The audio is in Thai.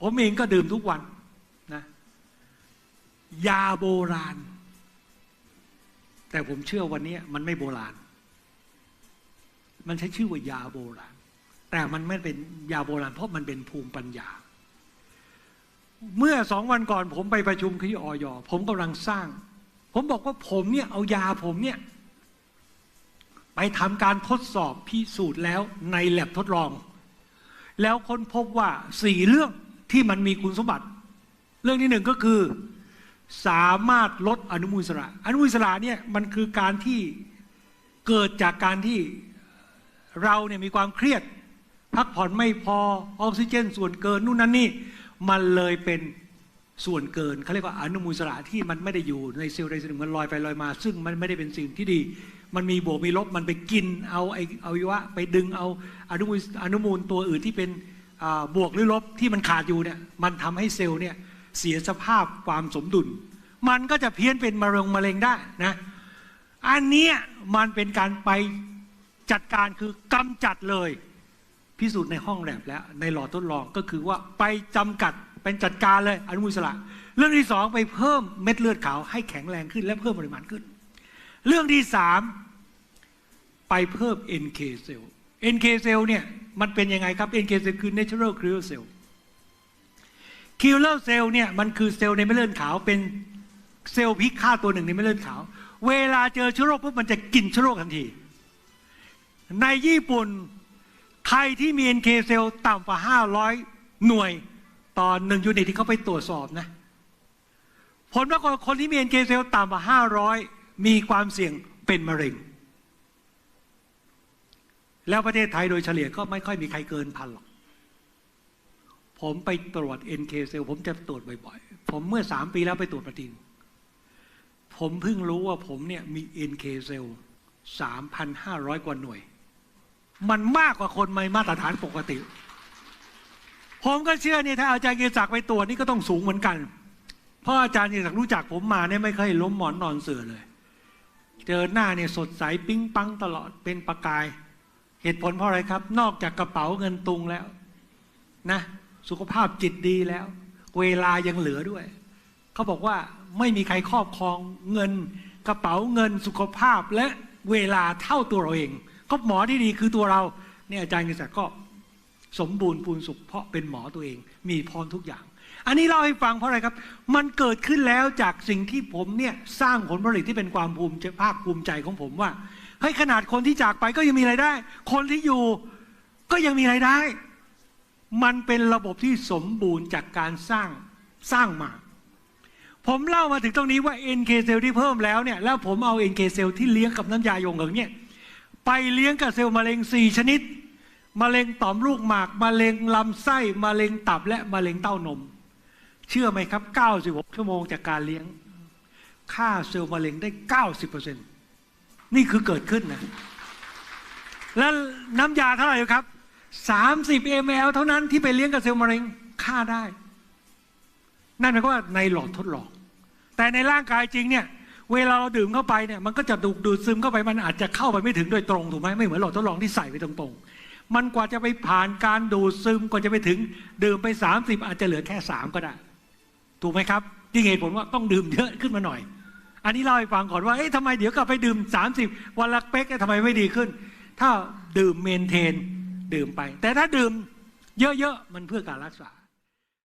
ผมเองก็ดื่มทุกวันนะยาโบราณ แต่ผมเชื่อวันนี้มันไม่โบราณ มันใช้ชื่อว่ายาโบราณ แต่มันไม่เป็นยาโบราณ เพราะมันเป็นภูมิปัญญา เมื่อสองวันก่อน ผมไปประชุมที่ออยผมกำลังสร้าง ผมบอกว่าผมเนี่ยเอายาผมเนี่ยไปทำการทดสอบพิสูจน์แล้วในแลบทดลอง แล้วค้นพบว่าสี่เรื่อง ที่มันมีคุณสมบัติ เรื่องที่หนึ่งก็คือ สามารถลดอนุมูลอิสระ อนุมูลอิสระเนี่ยมันคือการที่เกิดจากการที่เราเนี่ยมีความเครียด พักผ่อนไม่พอออกซิเจน ส่วนเกินนู่นนั่นนี่มันเลยเป็นส่วนเกินเขาเรียกว่าอนุมูลสระที่มันไม่ได้อยู่ในเซลล์ใดเซลล์หนึ่งมันลอยไปลอยมา ซึ่งมันไม่ได้เป็นสิ่งที่ดี มันมีบวกมีลบมันไปกินเอาไออวัยวะไปดึงเอาอนุมูลอนุมูลตัวอื่นที่เป็น บวกหรือลบที่มันขาดอยู่เนี่ยมันทำให้เซลล์เนี่ยเสียสภาพความสมดุล มันก็จะเพี้ยนเป็นมะเร็งมะเร็งได้นะอันนี้มันเป็นการไปจัดการคือกำจัดเลย พิสูจน์ในห้องแลบแล้วในหลอดทดลองก็คือว่าไปจำกัดเป็นจัดการเลยอนุมูลอิสระ เรื่องที่สองไปเพิ่มเม็ดเลือดขาวให้แข็งแรงขึ้น และเพิ่มปริมาณขึ้น เรื่องที่สามไปเพิ่ม NK cell NK cell เนี่ยมันเป็นยังไงครับ NK cell คือ natural killer cell killer cell เนี่ยมันคือเซลล์ในเม็ดเลือดขาวเป็นเซลล์พิฆาตตัวหนึ่งในเม็ดเลือดขาว เวลาเจอเชื้อโรคปุ๊บมันจะกินเชื้อโรคทันที ในญี่ปุ่นใครที่มี NK เซลล์ต่ำกว่า 500 หน่วยต่อหนึ่งยูนิตที่เขาไปตรวจสอบนะ ผลปรากฏคนที่มี NK เซลล์ต่ำกว่า 500 มีความเสี่ยงเป็นมะเร็ง แล้วประเทศไทยโดยเฉลี่ยก็ไม่ค่อยมีใครเกินพันหรอก ผมไปตรวจ NK เซลล์ผมจะตรวจบ่อยๆ ผมเมื่อสามปีแล้วไปตรวจประทิน ผมเพิ่งรู้ว่าผมเนี่ยมี NK เซลล์3,500กว่าหน่วย มันมากกว่าคนไม่มาตรฐานปกติ ผมก็เชื่อนี่ถ้าอาจารย์เกียรติศักดิ์ไปตรวจนี่ก็ต้องสูงเหมือนกัน เพราะอาจารย์เกียรติศักดิ์รู้จักผมมาเนี่ยไม่เคยล้มหมอนนอนเสือเลย เจอหน้าเนี่ยสดใสปิ๊งปังตลอดเป็นประกาย เหตุผลเพราะอะไรครับ นอกจากกระเป๋าเงินตุงแล้ว นะ สุขภาพจิตดีแล้ว เวลายังเหลือด้วย เขาบอกว่าไม่มีใครครอบครองเงิน กระเป๋าเงินสุขภาพและเวลาเท่าตัวเราเอง ก็หมอที่ดีคือตัวเราเนี่ยอาจารย์กิติศักดิ์ก็สมบูรณ์พูนสุขเพราะเป็นหมอตัวเอง มีพรทุกอย่าง อันนี้เล่าให้ฟังเพราะอะไรครับ มันเกิดขึ้นแล้วจากสิ่งที่ผมเนี่ยสร้างผลผลิตที่เป็นความภูมิภาคภูมิใจของผมว่า เฮ้ยขนาดคนที่จากไปก็ยังมีรายได้ คนที่อยู่ก็ยังมีรายได้ มันเป็นระบบที่สมบูรณ์จากการสร้างสร้างมา ผมเล่ามาถึงตรงนี้ว่า NK เซลล์ที่เพิ่มแล้วเนี่ยแล้วผมเอา NK เซลล์ที่เลี้ยงกับน้ำยาโยงเหิงเนี่ยไปเลี้ยงกับเซลล์มะเร็ง 4 ชนิดมะเร็งต่อมลูกหมากมะเร็งลำไส้มะเร็งตับและมะเร็งเต้านม เชื่อไหมครับ 96 ชั่วโมงจากการเลี้ยง ค่าเซลล์มะเร็งได้ 90% นี่คือเกิดขึ้นนะ แล้วน้ำยาเท่าไหร่ครับ 30 ml เท่านั้นที่ไปเลี้ยงกับเซลล์มะเร็งค่าได้ นั่นหมายความว่าในหลอดทดลอง แต่ในร่างกายจริงเนี่ย เวลาเราดื่มเข้าไปเนี่ยมันก็จะดูดดูดซึมเข้าไปมันอาจจะเข้าไปไม่ถึงโดยตรงถูกไหมไม่เหมือนหลอดทดลองที่ใส่ไปตรงๆ มันกว่าจะไปผ่านการดูดซึมกว่าจะไปถึง ดื่มไป 30 อาจจะเหลือแค่ 3 ก็ได้ ถูกไหมครับที่เหตุผลว่าต้องดื่มเยอะขึ้นมาหน่อย อันนี้เล่าให้ฟังก่อนว่า เอ๊ะทำไมเดี๋ยวกลับไปดื่ม 30 วันละเป๊กทำไมไม่ดีขึ้น ถ้าดื่มเมนเทน ดื่มไป แต่ถ้าดื่มเยอะๆ มันเพื่อการรักษา